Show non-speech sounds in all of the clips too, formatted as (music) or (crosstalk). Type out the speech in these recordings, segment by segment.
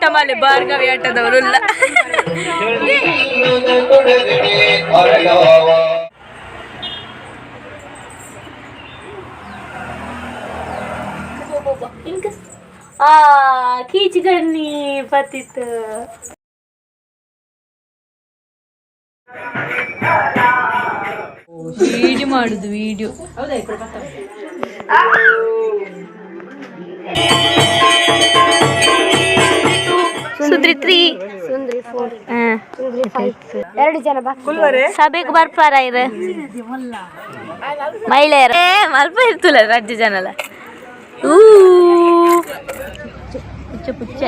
ಬಂಟಮಾಲೆ ಭಾರ್ಗವಿ ಆಟದವರುಲ್ಲ ಆ ಕೀಚುಗಣ್ಣಿ ಬತ್ತಿತ್ತು ವಿಡಿಯೋ ಮಾಡುದು ವಿಡಿಯೋ ಸುಂದ್ರಿ ತ್ರೀ ಸುಂದ್ರಿ ಫೋರ್ ಸುಂದ್ರಿ ಫೈವ್ ಎರಡು ಜನ ಬಾ. ಸಭೆಗೆ ಬರ್ಪಾರ ಇರ. ಮಹಿಳೆಯರ. ಮಲ್ಪ ಇರ್ತಲ್ಲ ರಾಜ್ಯ ಜನಲ ಊ. ಪುಚ್ಚ ಪುಚ್ಚ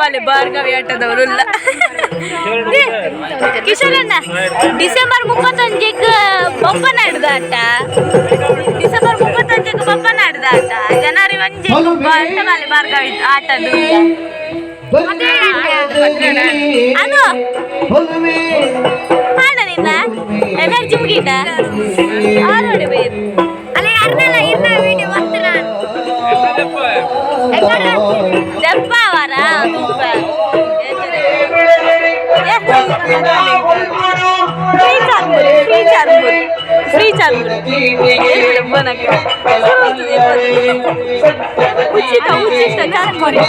ಬಂಟಮಾಲೆ ಭಾರ್ಗವಿ ಆಟದವರುಲ್ಲ ಕಿಶೋರಣ್ಣ ಡಿಸೆಂಬರ್ ಮುಪ್ಪತ್ತೊಂದಕ್ಕೆ ಬೊಪ್ಪನಾಡ್ದ ಆಟ. ಡಿಸೆಂಬರ್ ಮುಪ್ಪತ್ತೊಂದಕ್ಕೆ ಬೊಪ್ಪನಾಡ್ದ ಆಟ. ಜನವರಿ ಒಂಜೆ ಬಂಟಮಾಲೆ ಭಾರ್ಗವಿ ಆಟದು ಅನು ಹಾಡ ನಿನ್ನ ಎನರ್ಜಿ ಮುಗೀತ? ಆರೋಡಿ ಬೇರು ಅಲ್ಲಿ ಯಾರನ್ನೆಲ್ಲ ಇನ್ನ ಚಾರ್ಮುರಿ ಉಚಿತ ಉಚಿತ ಚಾರ್ಮುರಿ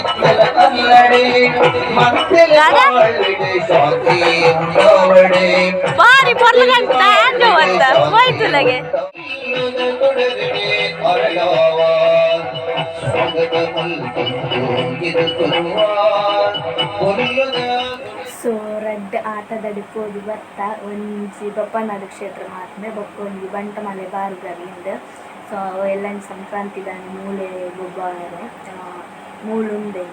ಬಾರಿ ಬರ್ಲಗಂಟ ಹ್ಯಾಂಗ ಅಂತ ಹೋಯ್ತು ನನಗೆ ಸೊ ರೆಡ್ ಆಟದ ಡಿಪೋದು ಬತ್ತ ಒಂಜಿ ಬಪ್ಪನ ಕ್ಷೇತ್ರ ಮಾತ್ರ ಬೊಕ್ಕ ಒಂಜಿ ಬಾರು ಗಲೀಂದ ಸೊ ಎಲ್ಲ ಸಂಕ್ರಾಂತಿ ದಾನಿ ಮೂಲೆ ಗೊಬ್ಬರ ಮೂಳುಂದೆ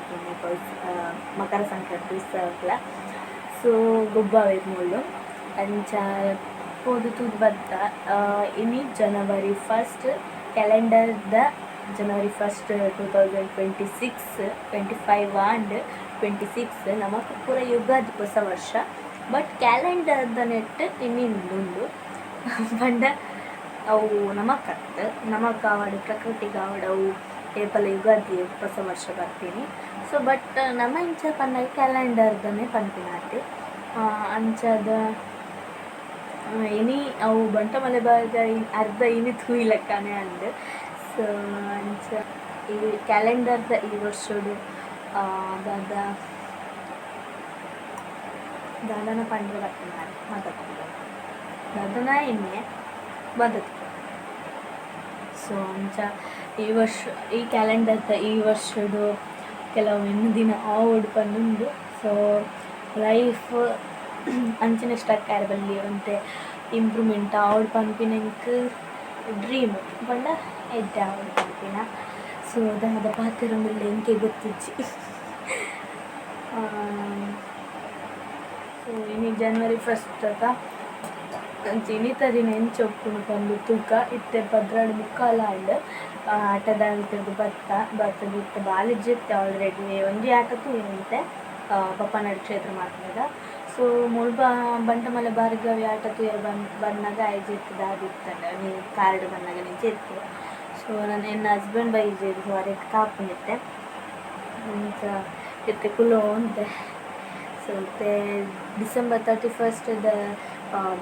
ಮಕರ ಸಂಕ್ರಾಂತಿ ಉತ್ಸವಕ್ಲ. ಸೊ ಗೊಬ್ಬಾವೆ ಮೂಲು ಅಂಚ ಪೋದು ತೂದು ಬತ್ತ ಇನಿ January first ಕ್ಯಾಲೆಂಡರ್ದ January first two thousand twenty six twenty five and twenty six ನಮಕ್ ಪೂರ ಯುಗಾದಿ ಹೊಸ ವರ್ಷ ಬಟ್ ಕ್ಯಾಲೆಂಡರ್ದ ನೆಟ್ ಇನ್ನಿಂದು ಬಂಡ ಅವು ನಮಕತ್ ನಮಕ್ ಆವಡ್ ಪ್ರಕೃತಿಗೆ ಆವಡ್ ಅವು ಏಪಲ ಯುಗಾದಿ ಹೊಸ ವರ್ಷ ಬರ್ತೀನಿ. ಸೊ ಬಟ್ ನಮ್ಮ ಇಂಚ ಪಂಡ ಕ್ಯಾಲೆಂಡರ್ದನ್ನೇ ಪನ್ಪಿನಾತೆ. ಅಂಚದ ಇನಿ ಅವು ಬಂಟ ಮಲೆ ಬಾಗ ಅರ್ಧ ಇನಿ ತೂಯಿಲಕ್ಕಾನೆ ಅಂದ್. ಸೊ ಅಂಚ ಈ ಕ್ಯಾಲೆಂಡರ್ದ ಈ ವರ್ಷಡು ಆ, ದಾದ ದಾದನ ಪಂಡ್ರೆ ಬರ್ತಾರೆ ಮಾತಾಡ್ತಾರೆ ದಾದನ ಎಣ್ಣೆ ಬದತ್ತು ಸೊ ಅಂಚ ಈ ವರ್ಷ ಈ ಕ್ಯಾಲೆಂಡರ್ದ ಈ ವರ್ಷಡು ಕೆಲವು ದಿನ ಆವಡ್ ಬಂದು ಸೊ ಲೈಫ್ ಅಂಚಿನ ಸ್ಟಕ್ ಬಲ್ಲಿ ಅಂತೆ ಇಂಪ್ರೂವ್ಮೆಂಟ್ ಆವಡ್ ಪನ್ಪಿನಂಕ್ ಡ್ರೀಮ್ ಪಂಡ ಎಡ್ಡೆ ಆವಡ್ ಪನ್ಪಿನ ಸೊ ದಾದ ಪಾತಿರಂಬಲ್ಲಿ ಎಂಕೆ ಗೊತ್ತಿಜ್ಜಿ. ಸೊ ಇನಿ ಜನವರಿ ಫಸ್ಟ್ ಅದ ಜಿನಿತರಿ ನೆಂಚೊಪ್ಪುನು ಬಂದು ತೂಕ ಇತ್ತೆ ಪದ್ರಾಡು ಮುಕ್ಕಾಲ ಆಂಡ್ ಆಟದ ಅಂತಿದ್ದು ಭತ್ತ ಭತ್ತದ ಇತ್ತೆ ಆಲ್ರೆಡಿ ಒಂಜಿ ಆಟಕ್ಕೂ ಏನಂತೆ ಪಪ್ಪನಾಡು ಕ್ಷೇತ್ರ ಮಾತಾಡಿದ ಸೊ ಮುಳ್ಬ, ಬಂಟಮಲೆ ಭಾರ್ಗವಿ ಆಟ ತೂಯರ್ ಬಂದಾಗ ಐಜಿ ಇರ್ತದೆ ಆದಿತ್ತಂಡ ನೀ ಕಾರ್ಡ್ ಬಂದಾಗ ನಿಜ ಇತ್ತು ಸೊ ನನ್ನ ನನ್ನ ಹಸ್ಬೆಂಡ್ ಬೈ ಇಜ್ಜಿ ಸೊ ಅದಕ್ಕೆ ಕಾಪುನಿತ್ತೆ ಅಂತ ಇತ್ತೆ ಕುಲೋ ಅಂತೆ ಸೊ ಮತ್ತೆ ಡಿಸೆಂಬರ್ ತರ್ಟಿ ದ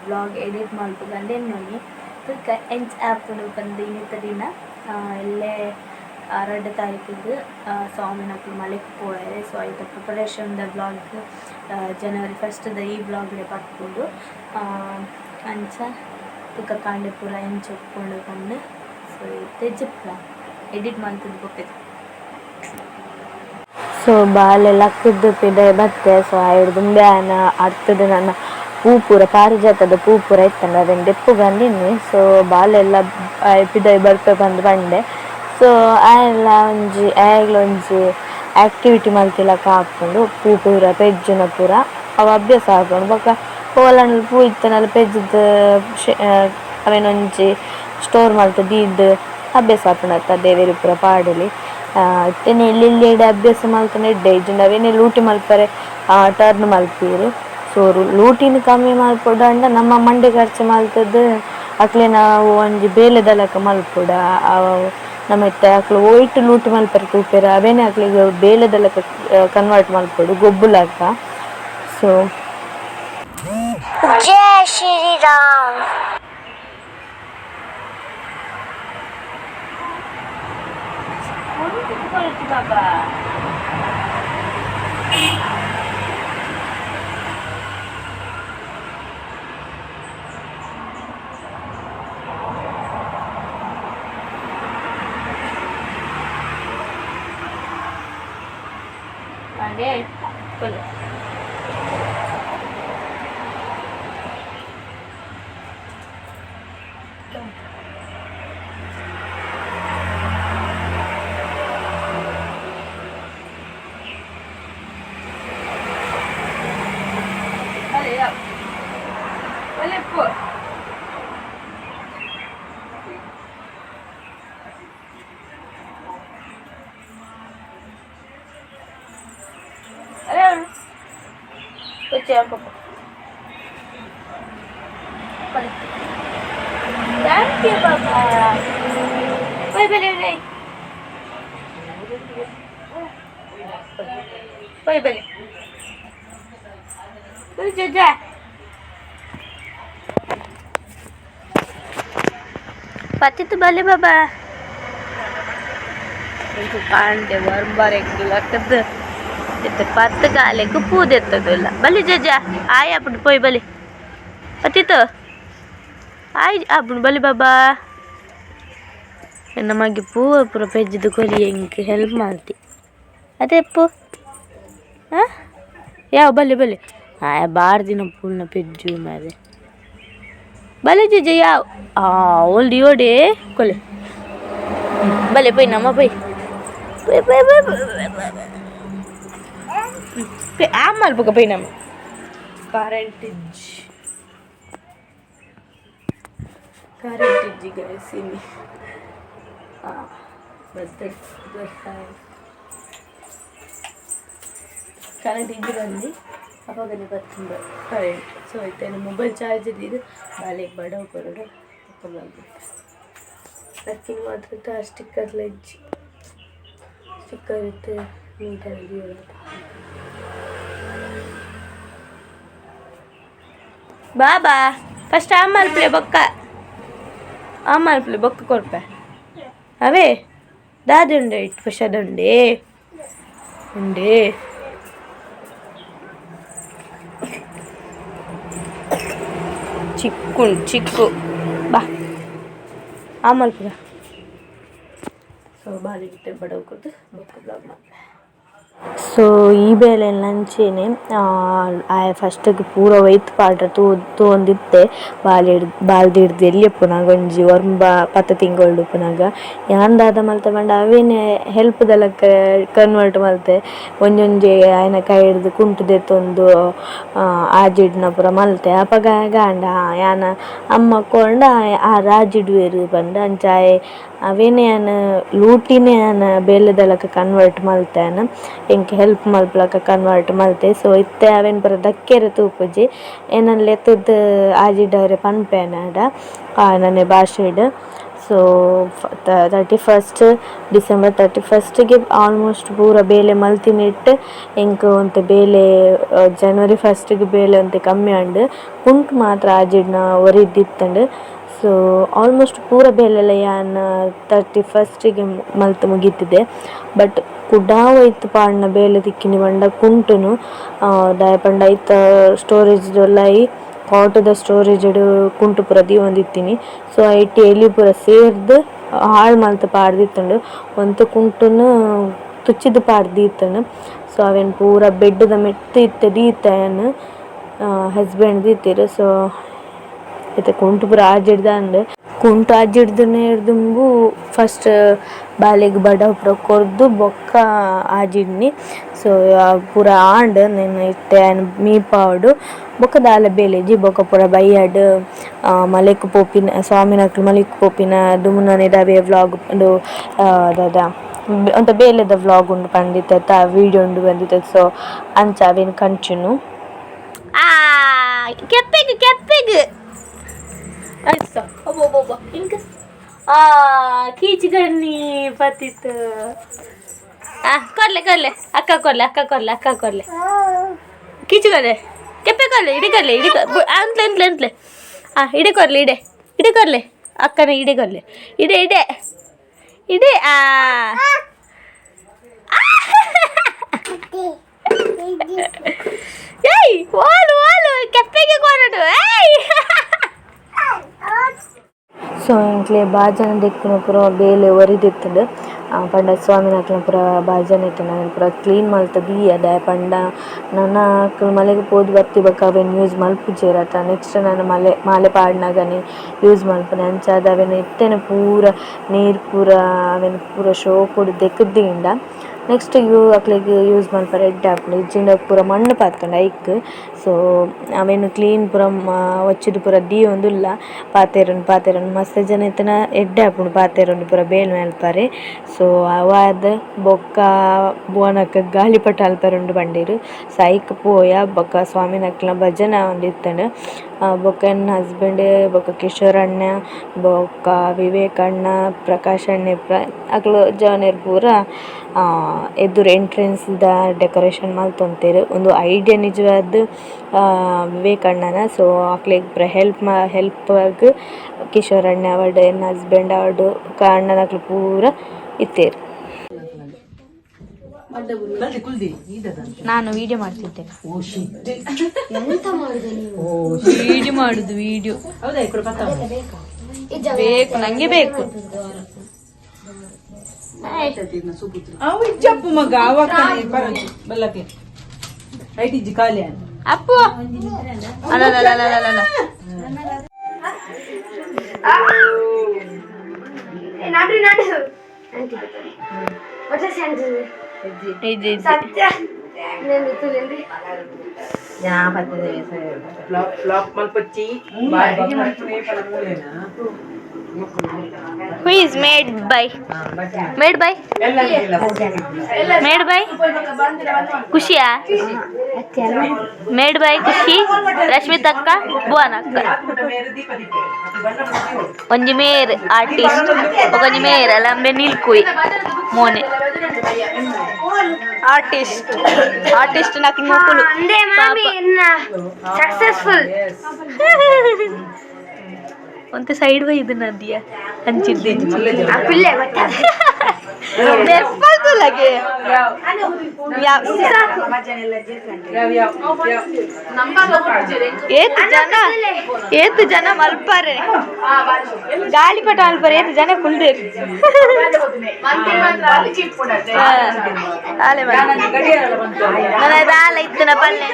ಬ್ಲಾಗ್ ಎಡಿಟ್ ಮಾಡ್ಬೇಕಂಡು ನೋಡಿ. ಅದಕ್ಕೆ ಎಂಚ್ ಆ್ಯಪ್ ಬಂದು ಇನ್ನಿತ್ತ ದಿನ ಆ, ಇಲ್ಲೇ ಎರಡು ತಾರೀಕಿಗೆ ಸ್ವಾಮಿನಕ್ಲು ಮಲೆಗೆ ಪೋಯರೆ ಸೊ ಇದು ಪ್ರಿಪರೇಷನ್ ದ ಬ್ಲಾಗ್ ಜನವರಿ ಫಸ್ಟ್ದ ಈ ಬ್ಲಾಗ್ಗೆ ಬರ್ಬೋದು. ಅಂಚ ತುಕ್ಕ ಕಾಂಡೆ ಪೂರ ಎಂಚ್ ಒಪ್ಕೊಂಡು ಬಂದು ಸೊ ತೆಜಪ್ಪ ಎಡಿಟ್ ಮಾಡ್ತಿದ್ದು ಗೊತ್ತಿತ್ತು ಸೊ ಬಾಲೆ ಲಕ್ಕದ್ದು ಪಿದೆ ಬತ್ತೆ ಸೊ ಐದು ದುಂಬ್ಯಾನ ಅರ್ತದ ನನ್ನ ಪೂ ಪೂರ, ಪಾರಿಜಾತದ ಪೂ ಪೂರ ಇತ್ತಂಡ ಅದನ್ನು ದೆಪ್ಪು ಬಂದಿನಿ ಸೊ ಬಾಲೆಲ್ಲ ಪಿದೆ ಬರ್ಪೆ ಬಂದು ಬಂಡೆ ಸೊ ಆಯೆಲ್ಲ ಒಂಜಿ ಆಯಗ್ಲ ಒಂಜಿ ಆಕ್ಟಿವಿಟಿ ಮಲ್ತಿಲಕ ಹಾಕ್ಕೊಂಡು ಪೂ ಪೂರ, ಪೆಜ್ಜಿನ ಪೂರ, ಅವು ಅಭ್ಯಾಸ ಹಾಕೊಂಡು, ಬೊಕ ಹೋಲಣ್ಣಲ್ಲಿ ಪೂ ಇತ್ತನಲ್ಲ ಪೆಜ್ಜದ ಅವೇನೊಂಜಿ ಸ್ಟೋರ್ ಮಲ್ತು ದೀದ್ ಅಭ್ಯಾಸ ಹಾಕೊಂಡತ್ತ ದೇವೇರಿ ಪೂರ ಪಾಡಲಿ ಇತ್ತೇನೆ ಇಲ್ಲಿ ಅಭ್ಯಾಸ ಮಲ್ತನೆ ಎಡ್ಡೆ ಇಜ್ಜಿಂಡ ಅವೆನೆ ಲೂಟಿ ಮಲ್ಪರೆ. ಟರ್ನ್ ಮಲ್ಪೀರು. ಸೊ ಲೂಟಿನ ಕಮ್ಮಿ ಮಲ್ಪೊಡ ಅಂಡ ನಮ್ಮ ಮಂಡೆ ಖರ್ಚು ಮಲ್ತದ್ದು ಅಕ್ಲೆ ನಾವು ಒಂಜಿ ಬೇಲೆದಲಕ ಮಲ್ಪೊಡ. ನಮ್ಮ ಇತ್ತೆ ಅಕ್ಲು ಒಯ್ಟ್ ಲೂಟಿ ಮಲ್ಪರೆ ತೂಪೆರ. ಅವೇನೆ ಅಕ್ಲಿಗೆ ಬೇಲೆದಲಕ ಕನ್ವರ್ಟ್ ಮಲ್ಪೊಡು, ಗೊಬ್ಬುಲಕ. So Jaya Shriram. babá. pati tu balik baba. Itu kan deh warung barek dulu kedu itu pati kali kupu deh tuh dulu balik jaja. Ayah pun pergi balik. Pati tu ay abun balik baba. Yang magi gipu pura pergi jadi kali yang ke helm malti ada pu? Ah ya balik balik. ಆಯ ಬಾರ್ ದಿನ ಪೂರ್ಣ ಪೆಜ್ಜು ಮಾರೆ ಬಲೆ ಜಿಜ ಯಾವ ಆ ಓಲ್ಡಿ ಓಡಿ ಕೊಲೆ ಬಲೆ ಪೈ ನಮ್ಮ ಪೈ ಪೈ ಪೈ ಪೈ ಅವಾಗನೇ ಬರ್ತುಂಡ ಕರೆಂಟ್ ಸೊ ಆಯ್ತು ಮೊಬೈಲ್ ಚಾರ್ಜರ್ ಇದು ಬಾಲೆಗೆ ಬಡ ಬರೋಡ ತಗೊಂಡು ಅದಕ್ಕಿಂತ ಮಾತ್ರ ಸ್ಟಿಕ್ಕರ್ ಇಜ್ಜಿ ಸ್ಟಿಕ್ಕರ್ ಇತ್ತು ನೀಟಾಗಿ ಬಾಬಾ ಫಸ್ಟ್ ಆ ಮಲ್ಪಲೆ ಬೊಕ್ಕ ಆ ಮಲ್ಪಲೆ ಬೊಕ್ಕ ಕೊಡ್ಪೆ. ಅವೇ ದಾದುಂಡೆ ಇಟ್ಟು ಉಂಡೆ ಉಂಡೆ ಚಿಕ್ಕು ಚಿಕ್ಕು. ಬಾ. ಆ ಮಲ್ಪದ ಸೊ ಬಾಲಿಗಿಟ್ಟೆ ಬಡವ್ ಬುಕ್ ಬ್ಲಾಗ್ ಮಾಡ್ದೆ. ಸೊ ಈ ಬೇಲೆ ಲಂಚೇನೆ ಆಯ ಫಸ್ಟಿಗೆ ಪೂರ ವೈತ್ ಪಾಡ್ರ ತೂ ತೂಂದಿತ್ತೆ ಬಾಲ್ ಹಿಡ್ದು ಬಾಲ್ದು ಹಿಡ್ದು ಎಲ್ಲಿ ಪುನಗ ಒಂಜಿ ಒರ್ಂಬ ಪತ್ತ ತಿಂಗಳು ಪುನಗ ಯಾಂದಾದ ಮಲ್ತೆ ಬಂಡ, ಅವೇನೆ ದಲ ಕನ್ವರ್ಟ್ ಮಲ್ತೆ. ಒಂಜೊಂಜಿ ಆಯ್ನ ಕೈ ಹಿಡ್ದು ಕುಂಟು ತೊಂದು ಆಜಿಡ್ನ ಪೂರ ಮಲ್ತೆ. ಅಪಗ ಗಾಂಡ ಯಾನ ಅಮ್ಮ ಕೊಂಡ, ಆ ರಾಜಿಡ್ವೇರು ಬಂಡ ಅಂಚಾಯ್ ಅವೇನೆ ಯಾನ ಲೂಟಿನೇ ನಾನು ಬೇಲೆದಲಕ ಕನ್ವರ್ಟ್ ಮಲ್ತೇನ ಎಂಕ್ ಹೆಲ್ಪ್ ಮಲ್ಪಲಕ ಕನ್ವರ್ಟ್ ಮಲ್ತೆ ಸೊ ಇತ್ತೆ ಅವೆನ್ ಪೂರ ದಕ್ಕೆರೆ ತೂಪುಜಿ, ಏನನ್ ಲೆತ್ತದ ಆಜಿಡರೆ ಪನ್ಪೇನಾಡ ನನ್ನ ಭಾಷೆಡ್ so thirty first December thirty ಫಸ್ಟಿಗೆ ಆಲ್ಮೋಸ್ಟ್ ಪೂರ ಬೇಲೆ ಮಲ್ತಿನಿಟ್ಟು ಎಂಕ್ ಒಂತೆ ಬೇಲೆ ಜನವರಿ ಫಸ್ಟಿಗೆ ಬೇಲೆ ಒಂತೆ ಕಮ್ಮಿ ಆಂಡು ಕುಂಟು ಮಾತ್ರ ಆಜಿಡ್ನ ಒರಿದಿತ್ತಂಡ್. ಸೊ ಆಲ್ಮೋಸ್ಟ್ ಪೂರ ಬೇಲೆಲ್ಲ ಯಾನ್ ತರ್ಟಿ ಫಸ್ಟಿಗೆ ಮಲ್ತ್ ಮುಗೀತಿದೆ. ಬಟ್ ಕುಡಾ ಒಯ್ತು ಪಾಡ್ನ ಬೇಲೆ ದಿಕ್ಕಿನಿ ಪಂಡ ಕುಂಟುನು. ದಾಯ ಪಂಡ ಐತ ಸ್ಟೋರೇಜ್ ಲೈ ಕಾಟದ ಸ್ಟೋರೇಜ್ ಕುಂಟು ಪೂರ ದೀವೊಂದಿತ್ತಿನಿ. ಸೊ ಐಟಿ ಎಲಿ ಪೂರ ಸೇರ್ದು ಹಾಳು ಮಲ್ತ್ ಪಾಡ್ದಿತ್ತುಂಡು. ಒಂದು ಕುಂಟುನು ತುಚ್ಚಿದ ಪಾಡ್ ದೀತನು ಸೊ ಅವೇನು ಪೂರ ಬೆಡ್ದ ಮೆತ್ತ ಇತ್ತೆ ದೀತೆನ್ ಹಸ್ಬೆಂಡ್ ದೀತೆರ್. ಸೊ ಇತ್ತೆ ಕುಂಟು ಪೂರ ಆಜಿಡ್ದಾಂಡ್ ಕುಂಟು ಆಜಿಡ್ದನೆ ಹಿಡ್ದುಂಬು ಫಸ್ಟ್ ಬಾಲೆಗ್ ಬಡ ಪೂರ ಕೊರ್ದು ಬೊಕ್ಕ ಆಜಿಡ್ನಿ. ಸೊ ಪೂರ ಆಂಡ್ ನೆನ ಇತ್ತೆ ಮೀಪಾವಡು ಬೊಕ್ಕ ದಾಲ ಬೇಲೆಜಿ, ಬೊಕ್ಕ ಪೂರ ಬೈಯಡ್ ಮಲೆಕ್ ಪೋಪಿನ ಸ್ವಾಮಿನಕ್ಲು ಮಲಿಕ್ ಪೋಪಿನ ದುಮುನನೆ ದಾವೆ ವ್ಲಾಗ್ ಅದು ದಾದ ಅಂತ ಬೇಲೆದ ವ್ಲಾಗ್ ಉಂಡು ಬಂದಿತ್ತ ವಿಡಿಯೋ ಉಂಡು ಬಂದಿತ್ತ ಸೊ ಅಂಚ ಅವೇನು ಕಂಚುನು ಕೆಪ್ಪಿಗೆ ಕೆಪ್ಪಿಗೆ. ఇంకా కీచుగడ్ని పతితో కొర్లే కొర్లే అక్క కొర్లే అక్క కొర్లే అక్క కొర్లే కీచుగడ్డే కెప్పే కొర్లే ఇడి కొర్లే ఇడి అంట్లే అంట్లే అంట్లే ఇడే కొర్లే ఇడే ఇడే కొర్లే అక్కనే ఇడే కొర్లే ఇడే ఇడే ఇడే ఏయ్ వాళ్ళు వాళ్ళు కెప్పేకి కొనడు ఏయ్ ಸೊ ಇಂಕ್ಲೆ ಬಾಜನ ದಿಕ್ಕುನ ಪೂರ ಬೇಲೆ ಆ ಪಂಡ ಸ್ವಾಮಿನ ಅಕ್ಲ ಪೂರ ಬಾಜನ ಇತ್ತು ನಾನು ಪೂರ ಕ್ಲೀನ್ ಮಲ್ತದಿ ಅದ ಪಂಡ. ನನ್ನ ಅಕ್ಲು ಮಲೆಗೆ ಪೋದು ಬತ್ತಿ ಬಕ್ಕ ಅವೆನ್ ಯೂಸ್ ಮಲ್ಪುಜೇರತ. ನೆಕ್ಸ್ಟ್ ನಾನು ಮಲೆ, ಮಾಲೆ ಪಾಡ್ನಗನೆ ಯೂಸ್ ಮಲ್ಪನೆ. ಅಂಚಾದ ಅವೆನ್ ಇತ್ತೇನೆ ಪೂರ ನೀರು ಪೂರ, ಅವೆನ್ ಪೂರ ಶೋ ಕೊಡು ದೆಕ್ಕದಿಂಡ ನೆಕ್ಸ್ಟ್ ಇವು ಅಕ್ಲೆಗ್ ಯೂಸ್ ಮಾಡ್ತಾರೆ ಎಡ್ಡೆ ಆಪುಂಡು ಇಜ್ಜಿಂಡ ಪೂರ, ಮಣ್ಣು ಪಾತ್ಕೊಂಡ್, ಐಕ್. ಸೊ ಅವೆನ್ ಕ್ಲೀನ್ ಪೂರ ಒಚ್ಚಿದು ಪೂರ ಒಂದು ಇಲ್ಲ. ಪಾತೆರನ್ ಪಾತೆರನ್ ಮಸ್ತ್ ಜನ ಇತ್ತನ ಎಡ್ಡೆ ಆಪುಂಡು ಪಾತೆರನ್ ಪೂರ ಬೇಲ್ ಮಲ್ಪರೆ ಸೊ ಅವಾದ್ ಬೊಕ್ಕ ಬೋನಕ್ಕ ಗಾಳಿಪಟ ಅಲ್ಪರೆ ಉಂಡು ಪಂಡೆರ್ ಸೊ ಐಕ್ ಪೋಯ, ಬೊಕ್ಕ ಸ್ವಾಮಿನ ಭಜನೆ ಒಂದ್ ಬೊಕ್ಕ ಎನ್ನ ಹಸ್ಬೆಂಡ್ ಬೊಕ ಕಿಶೋರ್ ಅಣ್ಣ ಬೊಕ ವಿವೇಕ್ ಅಣ್ಣ, ಪ್ರಕಾಶ್ ಅಣ್ಣ ಜವನೆರ್ ಪೂರ ಎದುರು ಎಂಟ್ರೆನ್ಸ್ ದ ಡೆಕೋರೇಷನ್ ಮಲ್ತೊಂತೆರ್ ಒಂದು ಐಡಿಯಾ ನಿಜವಾದ ವಿವೇಕ್ ಅಣ್ಣನ. ಸೊ ಅಕ್ಲೆಗ್ ಪೂರ ಹೆಲ್ಪ್ ಮಾ ಹೆಲ್ಪ್ ಗ್ ಕಿಶೋರ್ ಅಣ್ಣ ಆವಡ್ ಎನ್ನ ಹಸ್ಬೆಂಡ್ ಆವಡ್ ಅಣ್ಣನ ಅಕ್ಲು ಪೂರ ಇತ್ತೇರ್. ನಾನು ವಿಡಿಯೋ ಮಾಡ್ತಿದ್ದೆ. ವಿಡಿಯೋ ಮಾಡುದು ವಿಡಿಯೋ ಬೇಕು ನಂಗೆ ಬೇಕು. ಅವು ಇಜ್ಜಪ್ಪು ಮಗ ಅವಾಗ ಬಲ್ಲಕ್ಕೆ. ರೈಟ್ ಇಜ್ಜಿ ಖಾಲಿ ಅಪ್ಪು! ಅಲ್ಲ ഞാൻ പത്ത് ദിവസം ಮಲ್ಪಚ್ಚಿ ಬಾಡಿಗೆ ಮಲ್ಪನೆ ಪಲ ಮೂಲೆನಾ who is made by made by ಎಲ್ಲ ಇಲ್ಲ ಮೇಡ್ ಬೈ ಖುಷಿಯಾ ಮೇಡ್ ಬೈ ಖುಷಿ ರಶ್ಮಿತಕ್ಕ ಭುವನ ಅಕ್ಕ ಮೇರೆ ದೀಪ ದೀಪ ಬಣ್ಣ ಪಟ್ಟಿ ಒಂಜಿ ಮೇರ್ ಆರ್ಟಿಸ್ಟ್ ಒಂಜಿ ಮೇರ್ ಅಲ್ಲಂಬೆ ನಿಲ್ಕುಯ್ ಮೋನೆ ಆರ್ಟಿಸ್ಟ್ ಆರ್ಟಿಸ್ಟ್ నాకు నొప్పులు అందే మామి సక్సెస్ఫుల్ ಅಂತ ಸೈಡ್ ಒಯ್ದು ನದಿಯ ಹಂಚಿದ್ದೆ ಬೆರ್ಪಾಗು ಲಗೆ ಏತು ಜನ ಏತು ಜನ ಮಲ್ಪಾರೆ ಗಾಳಿಪಟ ಮಲ್ಪಾರೆ ಏತು ಜನ ಕುಲ್ದೇರು ಆಲೆ ನನದ ಆಲ ಇತ್ತನ ಪಲ್ಲೆ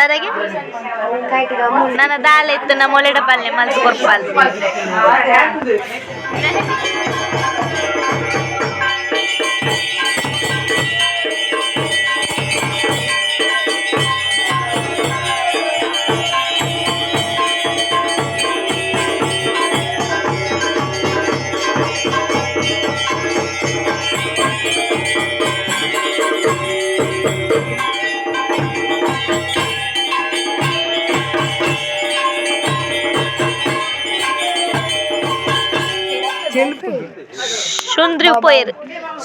ಒಳ್ಳೆ ನನ್ನ ದಾಳ ಇತ್ತು ನಮ್ಮ ಮೊಲೆಡ ಪಲ್ಲೆ ಮಲ್ತು ಕೊರ್ಪಾಲ್ சுந்தரி போயிரு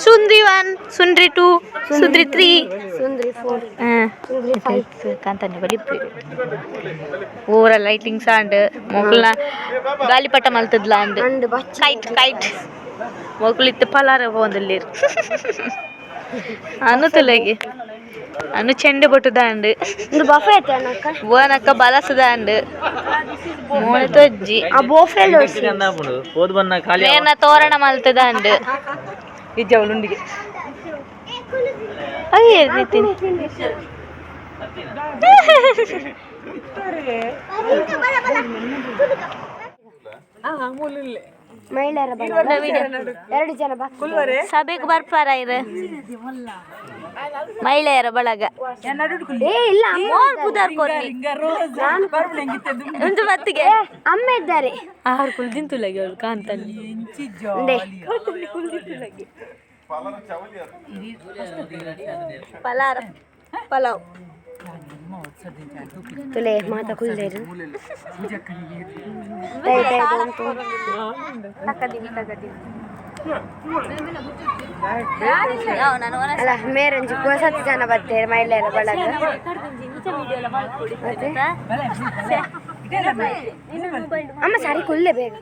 சுந்தரி ஒன் சுந்தரி டூ சுந்தரி த்ரீ சுந்தரி ஃபோர் சுந்தரி ஃபைவ் காந்தாஞ்சபடி போயிரு ஓவர லைட்டிங்ஸ் ஆண்டு మొక్కల గాలిపట మలుతుందిలా అండు కైట్ కైట్ మొక్కలు ఇత్తే పలారవ వందలేరు അന്ന് ചെണ്ട് പൊട്ടുതണ്ട് ബലസതണ്ട് തോരണ മലത്തതണ്ട് ആ (laughs) മുല്ലേ ಮಹಿಳೆಯರ ಎರಡು ಜನ ಬಾ. ಸಭೆಗೆ ಬರ್ಪಾರ ಇರು. ಮಹಿಳೆಯರ ಬಳಗ. ಏ ಇಲ್ಲ ಮೋಲ್ ಪುದಾರ್ ಒಂದು ಮತ್ತಿಗೆ ಅಮ್ಮ ಇದ್ದಾರೆ. ಆಹಾರ ಕುಲ್ದಿನ್ ತುಲಗಿ ಅವಳು ಕಾಂತಲ್ಲಿ. ಪಲಾರ. ಪಲಾವ್. तुले माता खुल दे ಅಲ್ಲ ಮೇರಂಜಿ ಹೊಸತ್ತು ಜನ ಬರ್ತಾರೆ ಮಹಿಳೆಯರ ಬಳಗ అమ్మ సరే కుల్లే బేగ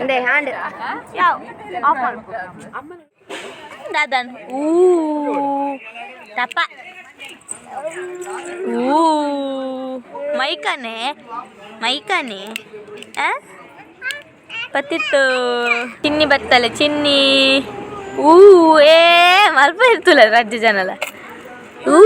అంటే హ్యాండ్ దాదాన్ ఊ తప్ప ఊ మైకానే మైకానే పత్తిత్తు చిన్ని బత్తలు చిన్ని ಬತ್ತಲೆ ಚಿನ್ನಿ ಊ ಏ ಮಲ್ಪ ಇರ್ತಲ್ಲ ರಾಜ್ಯ ಜನಲ ಊ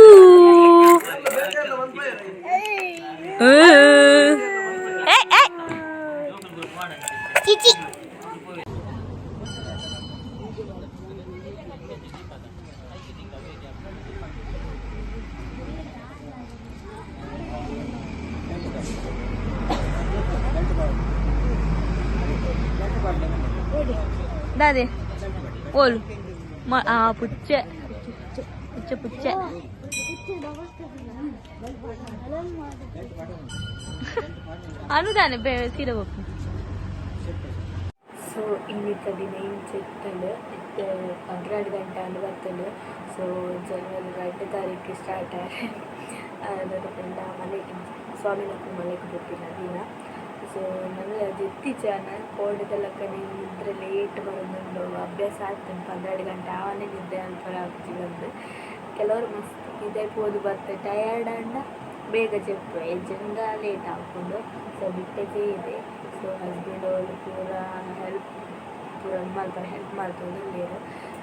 ಊ. ಏ ಏ ಚಿಚಿ ದಾದೆ ಓಲು ಮ ಆ ಪುಚ್ಚೆ ಪುಚ್ಚೆ ಪುಚ್ಚೆ ಅನುದಾನ ಬೇ ಸೀರೆ ಹೋಗ್ತೀನಿ ಸೊ ಇನ್ನಿತ್ತ ದಿನ ಇನ್ ಚೆತ್ತಲು ಹನ್ನೆರಡು ಗಂಟೆ ಅಂದು ಬರ್ತಲು ಸೊ ಜನವರಿ ಎರಡು ತಾರೀಕು ಸ್ಟಾರ್ಟ್ ಅದರಿಂದ ಮನೆಗೆ ಸ್ವಾಮಿನಕ್ಕೂ ಮನೆಗೆ ಗೊತ್ತಿಲ್ಲ ದಿನ ಸೊ ನನಗೆ ಅದು ಇತ್ತೀಚೆ ನಾನು ಕೋವಿಡದೆಲ್ಲ ಇದ್ರೆ ಲೇಟ್ ಬರೋದೊಂದು ಅಭ್ಯಾಸ ಆಗ್ತಂತ ಹನ್ನೆರಡು ಗಂಟೆ ಆವನೇ ನಿದ್ದೆ ಅಂತರ ಆಗ್ತೀವಿ ಅಂದರೆ ಕೆಲವರು ಮಸ್ತ್ ಇದೆ, ಓದು ಬರ್ತೆ ಟಯರ್ಡ್ ಅಂಡ ಬೇಗ ಜೆಪ್ಪು ಎಜ್ಜಿಂದ ಲೇಟ್ ಹಾಕ್ಕೊಂಡು ಸೊ ಬಿಟ್ಟದೇ ಇದೆ. ಸೊ ಹಸ್ಬೆಂಡ್ ಅವರು ಪೂರ ಹೆಲ್ಪ್ ಪೂರ ಮಾಡ್ತಾರೆ. ಹೆಲ್ಪ್ ಮಾಡ್ತಾರೆ ಇಲ್ಲಿರು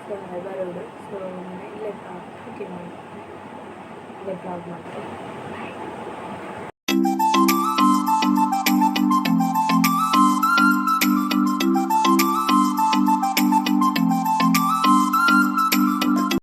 ಸೊ ಬರೋದು. ಸೊ ಇಲ್ಲೇ ಬ್ಲಾಗ್ ಕಂಟಿನ್ಯೂ ಇಲ್ಲೇ ಬ್ಲಾಗ್ ಮಾಡ್ತೀನಿ.